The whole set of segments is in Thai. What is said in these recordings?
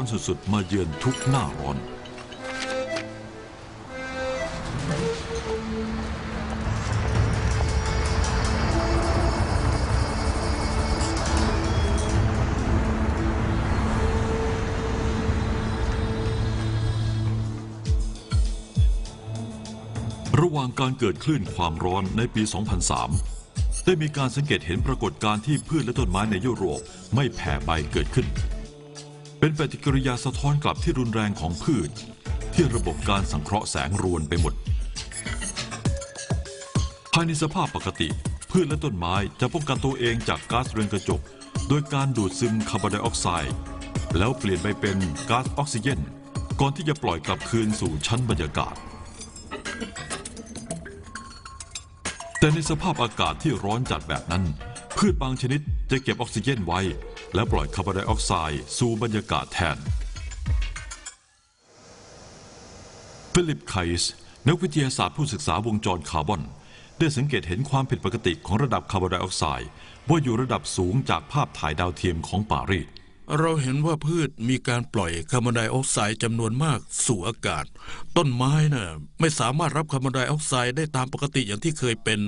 ้อนสุดๆ มาเยือนทุกหน้าร้อน ระหว่างการเกิดคลื่นความร้อนในปี 2003 ได้มีการสังเกตเห็นปรากฏการณ์ที่พืชและต้นไม้ในยุโรปไม่แผ่ใบเกิดขึ้น เป็นปฏิกิริยาสะท้อนกลับที่รุนแรงของพืช ที่ระบบการสังเคราะห์แสงรวนไปหมด ภายในสภาพปกติ พืชและต้นไม้จะป้องกันตัวเองจากก๊าซเรือนกระจก โดยการดูดซึมคาร์บอนไดออกไซด์แล้วเปลี่ยนไปเป็นก๊าซออกซิเจนก่อนที่จะปล่อยกลับคืนสู่ชั้นบรรยากาศ แต่ในสภาพอากาศที่ร้อนจัดแบบนั้น พืชบางชนิดจะเก็บออกซิเจนไว้ และปล่อยคาร์บอนไดออกไซด์สู่บรรยากาศแทน ฟิลิปไคส์นักวิทยาศาสตร์ผู้ศึกษาวงจรคาร์บอน ได้สังเกตเห็นความผิดปกติของระดับคาร์บอนไดออกไซด์ว่าอยู่ระดับสูงจากภาพถ่ายดาวเทียมของปารีสเราเห็นว่าพืชมีการปล่อยคาร์บอนไดออกไซด์จำนวนมากสู่อากาศ ต้นไม้น่ะไม่สามารถรับคาร์บอนไดออกไซด์ได้ตามปกติอย่างที่เคยเป็น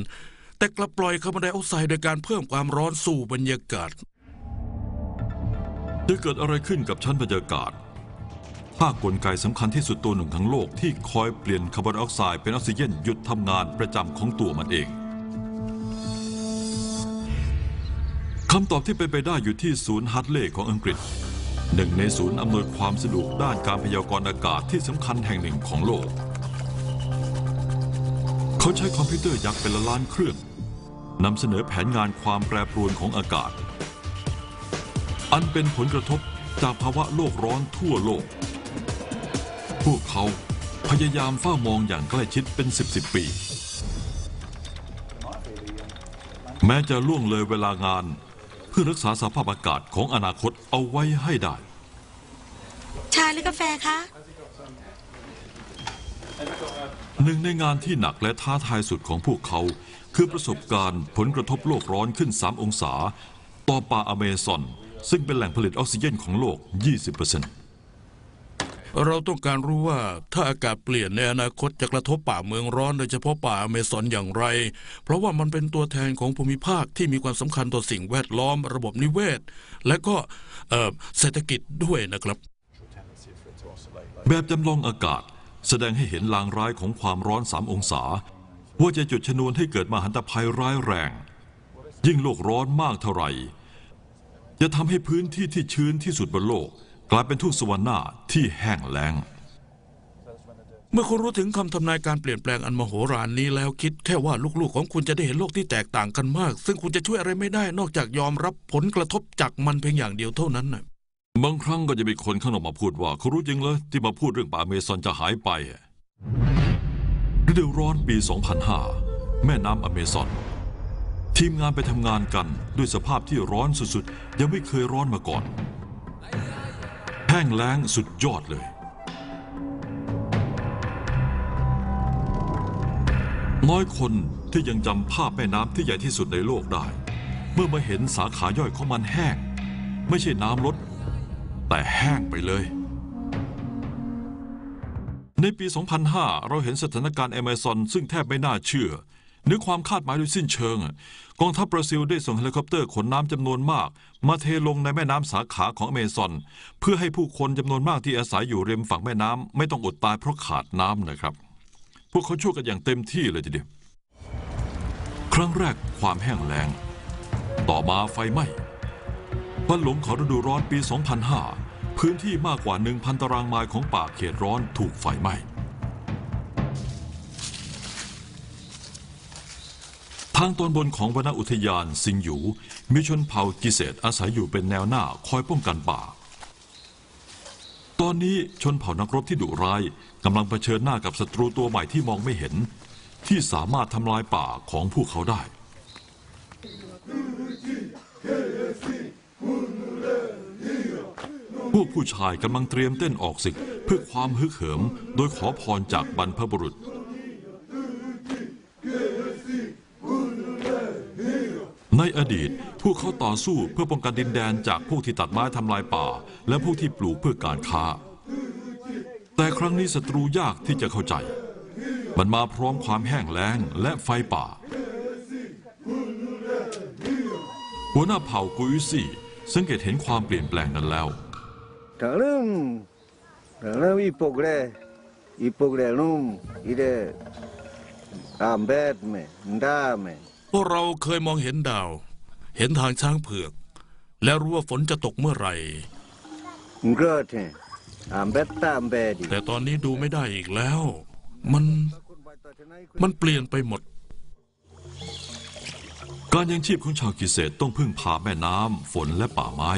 แต่กลับปล่อยคาร์บอนไดออกไซด์โดยการเพิ่มความร้อนสู่บรรยากาศ จะเกิดอะไรขึ้นกับชั้นบรรยากาศ ถ้ากลไกสำคัญที่สุดตัวหนึ่งทั้งโลกที่คอยเปลี่ยนคาร์บอนไดออกไซด์เป็นออกซิเจนหยุดทำงานประจำของตัวมันเองคำตอบที่เป็นไปได้อยู่ที่ศูนย์ฮัตเล่ของอังกฤษ หนึ่งในศูนย์อำนวยความสะดวกด้านการพยากรณ์อากาศที่สำคัญแห่งหนึ่งของโลก เขาใช้คอมพิวเตอร์ยักษ์เป็นลล้านเครื่องนำเสนอแผนงานความแปรปรวนของอากาศ อันเป็นผลกระทบจากภาวะโลกร้อนทั่วโลก พวกเขาพยายามเฝ้ามองอย่างใกล้ชิดเป็นสิบสิบปี แม้จะล่วงเลยเวลางาน เพื่อรักษาสภาพอากาศของอนาคตเอาไว้ให้ได้ ชาหรือกาแฟคะ หนึ่งในงานที่หนักและท้าทายสุดของพวกเขา คือประสบการณ์ผลกระทบโลกร้อนขึ้น 3 องศา ต่อป่าอเมซอน ซึ่งเป็นแหล่งผลิตออกซิเจนของโลก 20%เราต้องการรู้ว่าถ้าอากาศเปลี่ยนในอนาคตจะกระทบป่าเมืองร้อนโดยเฉพาะป่าอเมซอนอย่างไร เพราะว่ามันเป็นตัวแทนของภูมิภาคที่มีความสำคัญต่อสิ่งแวดล้อม ระบบนิเวศ และก็เอ่อเศรษฐกิจด้วยนะครับ แบบจำลองอากาศแสดงให้เห็นลางร้ายของความร้อน3องศา ว่าจะจุดชนวนให้เกิดมหันตภัยร้ายแรง ยิ่งโลกร้อนมากเท่าไหร่ จะทำให้พื้นที่ที่ชื้นที่สุดบนโลก กลายเป็นทุ่งสวรรค์หน้าที่แห้งแล้ง เมื่อคุณรู้ถึงคำทำนายการเปลี่ยนแปลงอันมโหฬารนี้แล้วคิดแค่ว่าลูกๆของคุณจะได้เห็นโลกที่แตกต่างกันมาก ซึ่งคุณจะช่วยอะไรไม่ได้นอกจากยอมรับผลกระทบจากมันเพียงอย่างเดียวเท่านั้นน่ะบางครั้งก็จะมีคนข้างนอกมาพูดว่าเขารู้จริงเลยที่มาพูดเรื่องป่าอเมซอนจะหายไปอะฤดูร้อนปี 2005 แม่น้ำอเมซอน ทีมงานไปทำงานกันด้วยสภาพที่ร้อนสุดๆ ยังไม่เคยร้อนมาก่อน แห้งแล้งสุดยอดเลย น้อยคนที่ยังจำภาพแม่น้ำที่ใหญ่ที่สุดในโลกได้ เมื่อมาเห็นสาขาย่อยของมันแห้ง ไม่ใช่น้ำลด แต่แห้งไปเลย ในปี 2005 เราเห็นสถานการณ์แอมะซอนซึ่งแทบไม่น่าเชื่อ เหนือความคาดหมายโดยสิ้นเชิงกองทัพบราซิลได้ส่งเฮลิคอปเตอร์ขนน้ำจำนวนมาก มาเทลงในแม่น้ำสาขาของอเมซอน เพื่อให้ผู้คนจำนวนมากที่อาศัยอยู่ริมฝั่งแม่น้ำไม่ต้องอดตายเพราะขาดน้ำนะครับ พวกเขาช่วยกันอย่างเต็มที่เลยทีเดียวครั้งแรกความแห้งแล้ง ต่อมาไฟไหม้วันหลงของฤดูร้อนปี 2005 พื้นที่มากกว่า 1,000 ตารางไมล์ของป่าเขตร้อนถูกไฟไหม้างตอนบนของวนอุทยานซิงหยู มีชนเผ่ากิเศษอาศัยอยู่เป็นแนวหน้าคอยป้องกันป่า ตอนนี้ชนเผ่านักรบที่ดุร้ายกำลังเผชิญหน้ากับศัตรูตัวใหม่ที่มองไม่เห็น ที่สามารถทำลายป่าของพวกเขาได้ พวกผู้ชายกำลังเตรียมเต้นออกศึกเพื่อความฮึกเหิม โดยขอพรจากบรรพบุรุษ ใน อดีต พวกเขาต่อสู้เพื่อป้องกันดินแดนจากพวกที่ตัดไม้ทำลายป่า และพวกที่ปลูกเพื่อการค้า แต่ครั้งนี้ศัตรูยากที่จะเข้าใจ มันมาพร้อมความแห้งแล้งและไฟป่า หัวหน้าเผ่ากุยซี่สังเกตเห็นความเปลี่ยนแปลงนั้นแล้ว Dalam dalam ipogre ipogre num ide ambet me nda me พวกเราเคยมองเห็นดาว เห็นทางช้างเผือก และรู้ว่าฝนจะตกเมื่อไหร่ ngrote ambet ta ambedi แต่ตอนนี้ดูไม่ได้อีกแล้ว มันมันเปลี่ยนไปหมด การยังชีพของชาวกิเศษต้องพึ่งพาแม่น้ำฝนและป่าไม้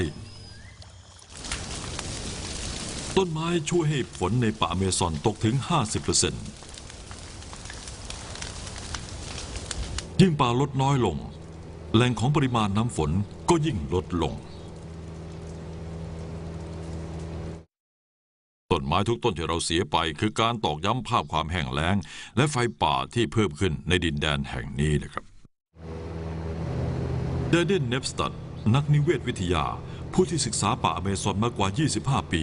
ต้นไม้ช่วยให้ฝนในป่าอเมซอนตกถึง 50% ยิ่งป่าลดน้อยลง แหล่งของปริมาณน้ำฝนก็ยิ่งลดลง ต้นไม้ทุกต้นที่เราเสียไปคือการตอกย้ำภาพความแห้งแล้ง และไฟป่าที่เพิ่มขึ้นในดินแดนแห่งนี้นะครับเดเดนเนปสตัดนักนิเวศวิทยา ผู้ที่ศึกษาป่าอเมซอนมากว่า 25 ปี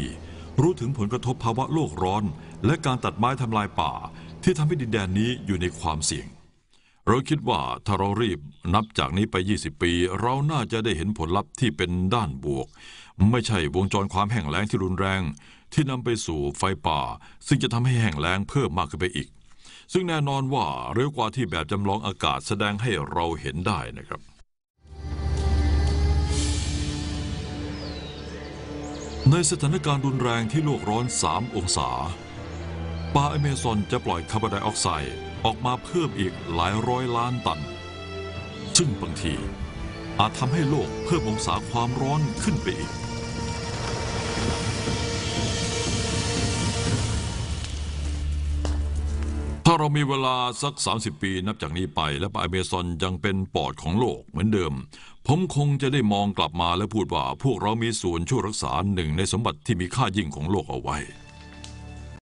รู้ถึงผลกระทบภาวะโลกร้อน และการตัดไม้ทำลายป่าที่ทำให้ดินแดนนี้อยู่ในความเสี่ยง เราคิดว่าถ้าเรารีบนับจากนี้ไป 20 ปี เราน่าจะได้เห็นผลลัพธ์ที่เป็นด้านบวก ไม่ใช่วงจรความแห้งแล้งที่รุนแรง ที่นำไปสู่ไฟป่า ซึ่งจะทำให้แห้งแล้งเพิ่มมากขึ้นไปอีก ซึ่งแน่นอนว่าเร็วกว่าที่แบบจำลองอากาศแสดงให้เราเห็นได้นะครับในสถานการณ์รุนแรงที่โลกร้อน 3 องศา ป่าอเมซอนจะปล่อยคาร์บอนไดออกไซด์ ออกมาเพิ่มอีกหลายร้อยล้านตัน ซึ่งบางทีอาจทำให้โลกเพิ่มองศาความร้อนขึ้นไปอีก ถ้าเรามีเวลาสัก 30 ปีนับจากนี้ไป และป่าอเมซอนยังเป็นปอดของโลกเหมือนเดิม ผมคงจะได้มองกลับมาและพูดว่าพวกเรามีส่วนช่วยรักษาหนึ่งในสมบัติที่มีค่ายิ่งของโลกเอาไว้